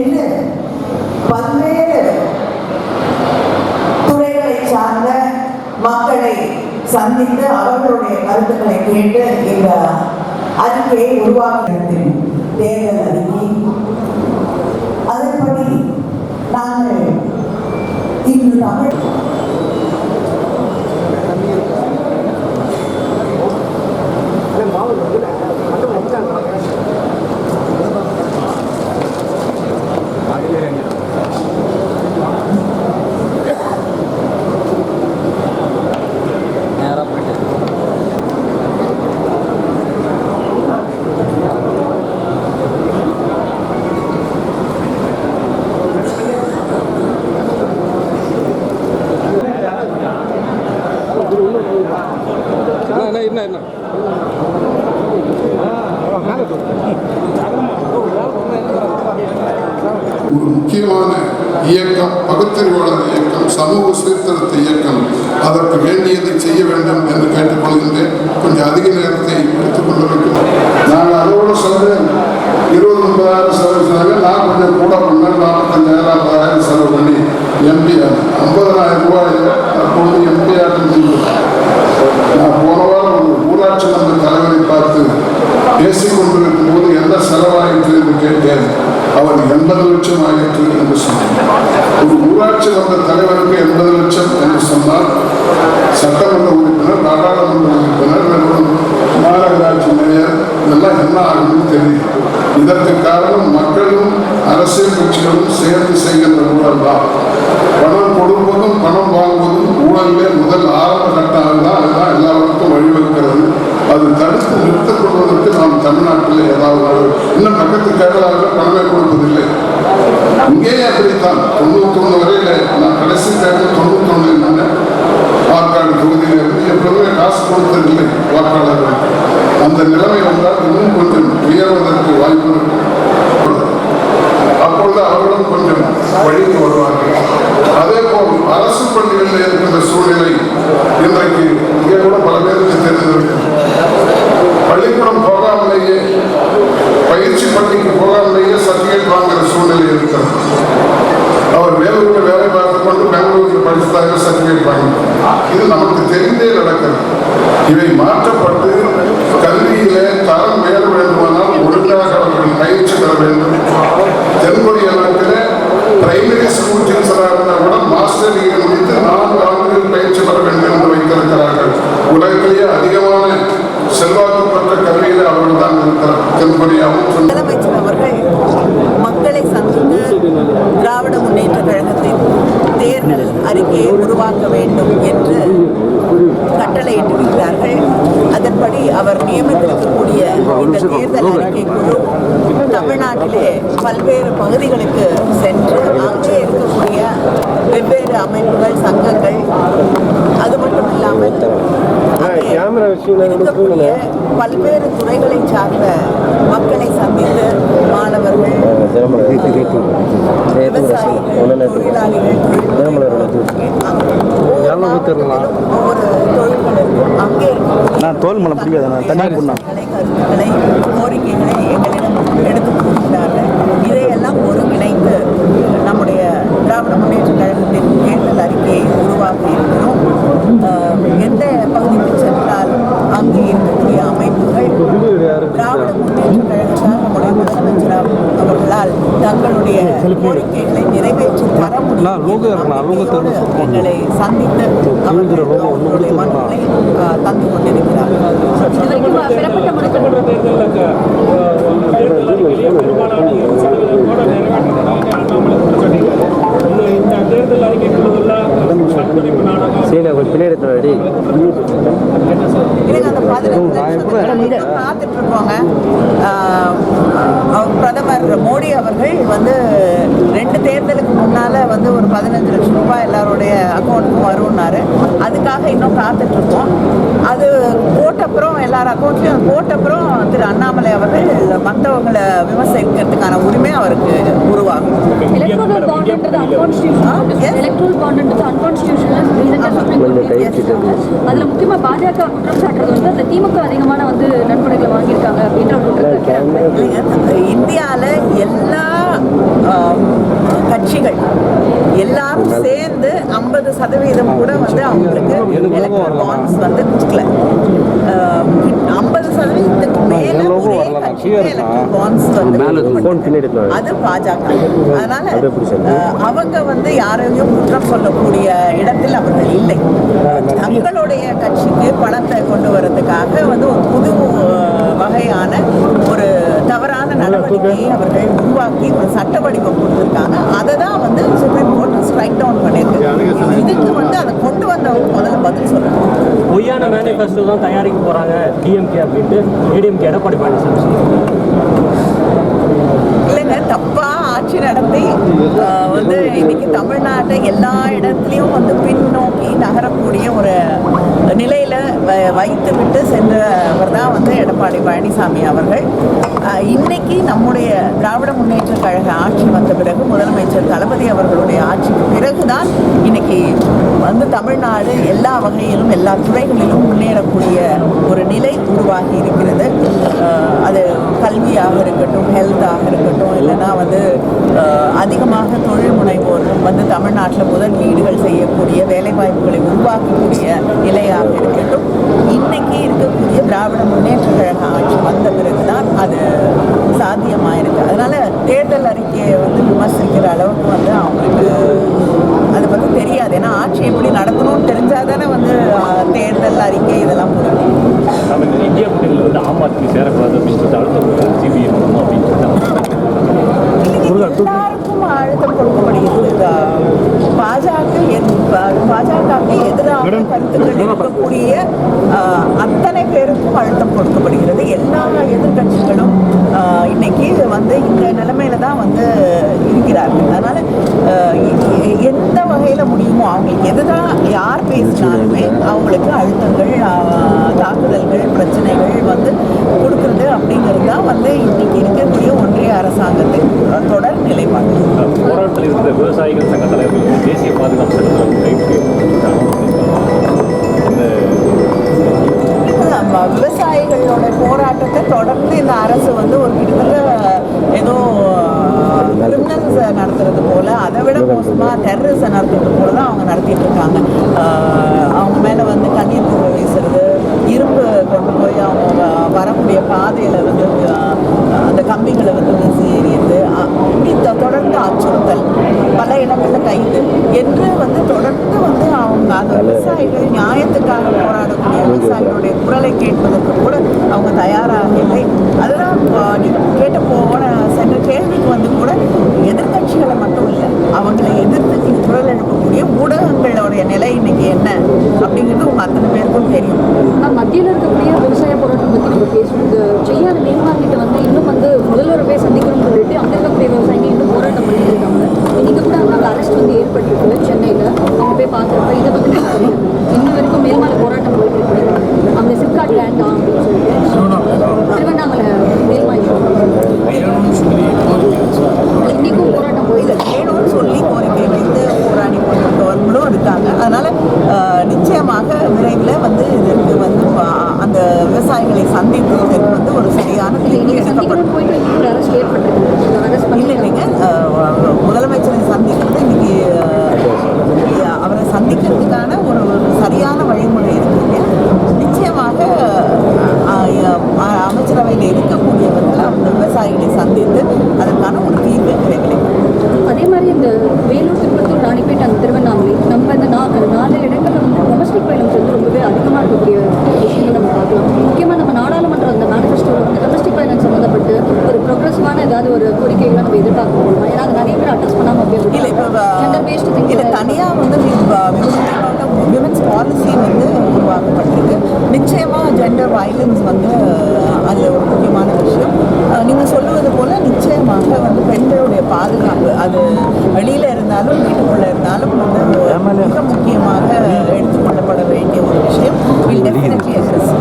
இன்று பல்வேறு துறைகளை சார்ந்த மக்களை சந்தித்து அவர்களுடைய கருத்துக்களை கேட்டு இந்த அறிக்கையை உருவாக்கினத்தின் தேர்தல் அறிக்கை. அதன்படி நாங்கள் இன்று தமிழ் என்ன என்ன என்ன ஒரு முக்கியமான இயக்கம் பகுத்தறிவாளர் இயக்கம் சமூக சீர்திருத்த இயக்கம் அதற்கு வேண்டியதை செய்ய வேண்டும் என்று கேட்டுக்கொள்கின்றேன் கொஞ்சம் அதிக நேரத்தை எடுத்துக் கொள்ள வேண்டும். நாங்கள் அதோடு சொல்றேன். இருபது முப்பதாயிரம் செலவு செய்தாங்க நான் கொஞ்சம் கூட பண்ணேன் நாற்பத்தஞ்சாயிரம் ஐம்பதாயிரம் செலவு பண்ணி எம்பி ஐம்பதாயிரம் ரூபாய் அப்பொழுது எம்பி ஆட்டம் நான் போன வாரம் ஒரு ஊராட்சி மன்ற தலைவரை பார்த்து பேசிக் கொண்டிருக்கும் போது என்ன செலவாயிற்று என்று கேட்டேன். அவர் எண்பது லட்சம் ஆயிற்று என்று சொன்னார். ஒரு ஊராட்சி மன்ற தலைவருக்கு எண்பது லட்சம் என்று சொன்னால் சட்டமன்ற உறுப்பினர் நாடாளுமன்ற உறுப்பினர் மற்றும் மாநகராட்சி மேயர் இதெல்லாம் என்ன ஆகும்னு தெரியும். இதற்கு காரணம் மக்களும் அரசியல் கட்சிகளும் சேர்ந்து செய்கின்ற ஊழல் தான் பணம் கொடுப்பதும் பணம் வாங்குவதும் ஊழலிலே முதல் ஆரம்ப கட்டம் தான் அரசு நிறுத்தக் கொள்வதற்கு நாம் தமிழ்நாட்டில் ஏதாவது இன்னும் பக்கத்து கேரளாவில் பணமே கொடுப்பதில்லை. இங்கேயே அப்படித்தான். தொண்ணூத்தி ஒண்ணு வரையில நான் கடைசி தேர்தல் தொண்ணூத்தி ஒண்ணில் வாக்காளர் தொகுதியில் இருந்து எப்போதுமே காசு கொடுத்ததில்லை வாக்காளர்கள். அந்த நிலைமை வந்தால் இன்னும் கொஞ்சம் உயர்வதற்கு வாய்ப்பு இருக்கும் அப்பொழுது அவர்களும் கொஞ்சம் வழிக்கு வருவார்கள். அதே போல் அரசு பள்ளிகளில் இவை மாற்றப்பட்டு கல்வியிலே தரம் உயர வேண்டுமானால் ஒழுங்காக அவர்கள் பயிற்சி பெற வேண்டும். தென்கொரிய நாட்டில் பிரைமரி ஸ்கூல் டீச்சராக இருந்தால் கூட மாஸ்டர் டிகிரி முடித்து நான்கு ஆண்டுகள் பயிற்சி பெற வேண்டும் என்று வைத்திருக்கிறார்கள். உலகிலேயே அதிகமான செல்வாக்கு பெற்ற கல்வியில் அவர்கள் தான் இருக்கிறார் தென்கொரியாவும் சொன்ன முதலமைச்சர் அவர்கள் மக்களை சந்தித்து திராவிட முன்னேற்ற கழகத்தின் தேர்தல் அறிக்கையை உருவாக்க வேண்டும் என்று கட்டளையிட்டிருக்கிறார்கள் அதன்படி அவர் நியமித்திருக்கக்கூடிய இந்த தேர்தல் அறிக்கை குழு தமிழ்நாட்டிலே பல்வேறு பகுதிகளுக்கு சென்று அங்கே இருக்கக்கூடிய வெவ்வேறு அமைப்புகள் சங்கங்கள் அது மட்டும் இல்லாமல் இருக்கக்கூடிய பல்வேறு துறைகளை சார்ந்த மக்களை சந்தித்து மாணவர்கள் விவசாயிகள் தொழிலாளிகள் ஒவ்வொரு தொழில்களுக்கும் அங்கே நான் தோல் மலை பிடிக்காத நான் தனியாக கோரிக்கைகளை எங்களிடம் கூறுகிறார்கள் இதையெல்லாம் ஒருங்கிணைத்து நம்முடைய திராவிட முன்னேற்ற கழகத்தின் தேர்தல் அறிக்கையை உருவாக்கி இருக்கிறோம் எந்த பகுதிக்கு சென்றாலும் அங்கு இருக்கக்கூடிய அமைப்புகள் திராவிட முன்னேற்ற கழகத்தால் நம்முடைய முதலமைச்சர் அவர்களால் தங்களுடைய கோரிக்கைகளை நிறைவேற்றி தர முடியும். எங்களை சந்தித்து அவர்கள் அவர்களுடைய மனுக்களை தந்து கொண்டிருக்கிறார்கள் பெறப்பட்ட மனுக்கள் சரி கொஞ்சம் பின்னாடி தடி இல்லைங்க, அந்த பதினஞ்சு லட்சத்துக்கு காத்துட்டு இருக்கோங்க ஆஹ், அவர் பிரதமர் மோடி அவர்கள் வந்து ரெண்டு தேர்தலுக்கு முன்னால வந்து ஒரு பதினஞ்சு லட்சம் ரூபாய் எல்லாருடைய அக்கௌண்ட்டுக்கும் வரும்னாரு. அதுக்காக இன்னும் காத்துட்ருக்கோம் அது போட்டப்புறம் எல்லார் அக்கௌண்ட்லையும் போட்டப்புறம் திரு அண்ணாமலை அவர்கள் மற்றவங்களை விமர்சிக்கிறதுக்கான உரிமை அவருக்கு உருவாகும். அதில் முக்கியமாக பாஜக குற்றம் சாட்டுறது வந்து அந்த திமுக அதிகமான வந்து நன்கொடைகளை வாங்கியிருக்காங்க அப்படின்ற ஒரு இந்தியால எல்லா கட்சிகள் எல்லாரும் சேர்ந்து ஐம்பது சதவீதம் கூட வந்து அவங்களுக்கு பாண்ட்ஸ் வந்து கொடுக்கல. ஐம்பது சதவீதத்துக்கு மேல ஒரே கட்சிக்கு பாண்ட்ஸ் வந்து. அது பாஜக. அதனால அவங்க வந்து யாரையும் குற்றம் சொல்லக்கூடிய இடத்தில் அவர்கள் இல்லை. தங்களுடைய கட்சிக்கு பணத்தை கொண்டு வரதுக்காக வந்து ஒரு புது வகையான ஒரு நடவடிக்கையை அவர்கள் உருவாக்கி ஒரு சட்ட வடிவம் கொடுத்துருக்காங்க. அதை தான் வந்து சுப்ரீம் கோர்ட் ஸ்ட்ரைக் டவுன் பண்ணியிருக்கு. இதுக்கு வந்து அதை கொண்டு வந்தவங்க முதல்ல பதில் சொல்லணும். பொய்யான மேனிஃபெஸ்டோ தான் தயாரிக்க போறாங்க டிஎம்கே அப்படின்ட்டு. ஏடிஎம்கே எடப்பாடி பழனிசாமி. இல்லைங்க தப்பா ஆட்சி நடத்தி வந்து இன்னைக்கு தமிழ்நாட்டை எல்லா இடத்துலையும் வந்து பின்னோக்கி நகரக்கூடிய ஒரு நிலையில் வ- வைத்து விட்டு சென்றவர் தான் வந்து எடப்பாடி பழனிசாமி அவர்கள். இன்னைக்கு நம்முடைய திராவிட முன்னேற்ற கழக ஆட்சி வந்த பிறகு முதலமைச்சர் தளபதி அவர்களுடைய ஆட்சிக்கு பிறகுதான் இன்னைக்கு வந்து தமிழ்நாடு எல்லா வகையிலும் எல்லா துறைகளிலும் முன்னேறக்கூடிய ஒரு நிலை உருவாகி இருக்கிறது. அது கல்வியாக இருக்கட்டும் ஹெல்த்தாக இருக்கட்டும் இல்லைன்னா வந்து அதிகமாக தொழில் முனைவோர் வந்து தமிழ்நாட்டில் முதலீடுகள் செய்யக்கூடிய வேலைவாய்ப்புகளை உருவாக்கக்கூடிய நிலையாக இருக்கட்டும். இன்னைக்கு இருக்கக்கூடிய திராவிட முன்னேற்ற கழக ஆட்சி வந்த பிறகுதான் அது சாத்தியமாயிருக்கு. அதனால தேர்தல் அறிக்கையை வந்து விமர்சிக்கிற அளவுக்கு வந்து அவங்களுக்கு அதை பற்றி தெரியாது. ஏன்னா ஆட்சி எப்படி நடத்தணும்னு தெரிஞ்சால் தானே வந்து தேர்தல் அறிக்கை இதெல்லாம் போடணும் இந்தியா கூட்டணியில் வந்து ஆம் ஆத்மி சேரக்கூடாது அப்படின்னு அழுத்தம் சிபிஐ பண்ணணும் அப்படின்னு எல்லாருக்கும் அழுத்தம் கொடுக்கப்படுகிறது. பாஜக பாஜகவுக்கு எதிராக கருத்துக்கள் இருக்கக்கூடிய அத்தனை பேருக்கும் அழுத்தம் கொடுக்கப்படுகிறது. எல்லா எதிர்கட்சிகளும் இன்னைக்கு வந்து இந்த நிலைமையில தான் வந்து இருக்கிறார்கள். அதனால எந்த வகையில முடியுமோ அவங்களுக்கு எதுதான் யார் பேசினாலுமே அவங்களுக்கு அழுத்தங்கள் தாக்குதல்கள் பிரச்சனைகள் வந்து கொடுக்கறது அப்படிங்கிறது தான் வந்து இன்னைக்கு இருக்கக்கூடிய ஒன்றிய நிலைப்பாடு போராட்டத்தில் இருக்கிற விவசாயிகள் சங்க தலைவர்கள் தேசிய பாதுகாப்பு சட்டத்தில் கைது இந்த விவசாயிகளோட போராட்டத்தை தொடர்ந்து இந்த அரசு வந்து ஒரு கிட்டத்தட்ட ஏதோ கிரிமினல்ஸ் நடத்துறது போல அதை விட மோசமாக டெரரிசம் நடத்துறது போல தான் அவங்க நடத்திட்டு இருக்காங்க. அவங்க மேலே வந்து கண்ணி வரக்கூடிய பாதையில் வந்து அந்த கம்பிகளை வந்து வீசி எறியது இப்படி தொடர்ந்து அச்சுறுத்தல். பல இடங்களில் கைது என்று வந்து தொடர்ந்து வந்து அவங்க அந்த விவசாயிகள் நியாயத்துக்காக போராடக்கூடிய விவசாயிகளுடைய குரலை கேட்பதற்கு கூட அவங்க தயாராக இல்லை அதுதான் நீங்கள் கேட்ட போன சென்ற கேள்விக்கு வந்து கூட எதிர்க்கட்சிகளை மட்டும் இல்லை அவங்களை எதிர்த்து குரல் எழுப்பக்கூடிய ஊடகங்களுடைய நிலை இன்னைக்கு என்ன? அப்படிங்கிறது உங்க அத்தனை பேருக்கும் தெரியும். ஆனால் மத்தியில் இருக்கக்கூடிய விவசாய போராட்டம் பற்றி நம்ம பேசணும் இந்த செய்யாத மேல்மார்க்கிட்ட வந்து இன்னும் வந்து முதல்வரை போய் சந்திக்கணும்னு சொல்லிட்டு அங்கே இருக்கக்கூடிய விவசாயிங்க இன்னும் போராட்டம் பண்ணிட்டு இருக்காங்க இன்னைக்கு கூட அங்கே அரெஸ்ட் வந்து ஏற்பட்டிருக்கு சென்னையில் அவங்க போய் பார்க்குறப்ப இதை பற்றி இன்னும் வரைக்கும் மேல்மாலை போராட்டம் போயிட்டு இருக்கு அந்த சிப்காட் வேண்டாம் அப்படின்னு சொல்லிட்டு திருவண்ணாமலை மேல்மாலை இன்னைக்கும் போராட்டம் இதை போயிட்டு வேணும்னு சொல்லி கோரிக்கை வைத்து போராடி கொண்டிருப்பவர்களும் இருக்காங்க அதனால ஆஹ், நிச்சயமாக விரைவில் வந்து இதற்கு வந்து ஆஹ், அந்த விவசாயிகளை சந்திப்பதற்கு வந்து ஒரு சரியான தீர்வு நீங்க எடுக்கப்படும் சந்திக்கணும்னு போயிட்டு இன்னைக்கு ஒரு அரெஸ்ட் ஏற்பட்டிருக்கு அரெஸ்ட் இல்லை பண்ணி இல்லைங்க ஆஹ், முதலமைச்சரை சந்திக்கிறது இன்னைக்கு ஆஹ், அவரை சந்திக்கிறதுக்கான ஒரு ஒரு சரியான வழிமுறை இருக்குங்க நிச்சயமாக ஆஹ், ஆஹ், அமைச்சரவையில் இருக்கக்கூடியவர்கள் அந்த விவசாயிகளை சந்தித்து அதற்கான ஒரு தீர்வை விரைவில் அதே மாதிரி இந்த வேலூர் திருப்பத்தூர் ராணிப்பேட்டை அந்த திருவண்ணாமலை நம்ம இந்த நா நாலு இடங்களில் வந்து டொமஸ்டிக் வயலன்ஸ் வந்து ரொம்பவே அதிகமாக இருக்கக்கூடிய விஷயங்கள் நம்ம பார்க்கலாம் முக்கியமாக நம்ம நாடாளுமன்றம் அந்த மேனிஃபெஸ்டோவில் வந்து டொமஸ்டிக் வயலன்ஸ் சம்மந்தப்பட்டு ஒரு ப்ரோக்ரஸிவான ஏதாவது ஒரு கோரிக்கைகளை நம்ம எதிர்பார்க்க முடியுமா? ஏன்னா அது நிறைய பேர் அட்ரஸ் பண்ணாமல் அப்படியே இல்லை இப்போ ஜெண்டர் பேஸ்டு இல்லை திங்ஸ் தனியாக வந்து விமன்ஸ் பாலிசி வந்து உருவாக்கப்பட்டிருக்கு. நிச்சயமாக ஜெண்டர் வயலன்ஸ் வந்து அதில் ஒரு முக்கியமான விஷயம். நீங்கள் சொல்லுவது போல் நிச்சயமாக வந்து பெண்களுடைய பாதுகாப்பு அது வெளியில் இருந்தாலும் வீட்டுக்குள்ளே இருந்தாலும் வந்து மிக முக்கியமாக எடுத்துக்கொள்ளப்பட வேண்டிய ஒரு விஷயம். Will definitely address